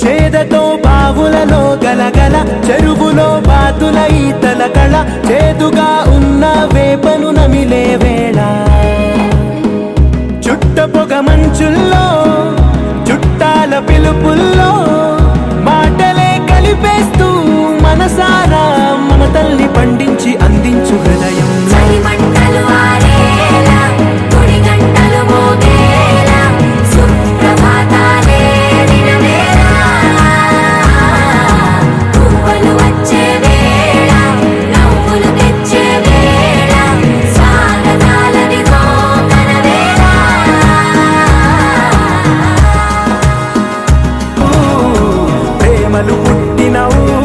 చేదతో బావులలో గలగల చెరువులో బాతుల ఈతల కళ చేదుగా ఉన్న వేపను నమిలే వేళ. చుట్ట పొగ మంచుల్లో చుట్టాల పిలుపుల్లో మాటలే కలిపేస్తూ మనసారా మమతల్ని పండించి అందించు Malunguni ninauma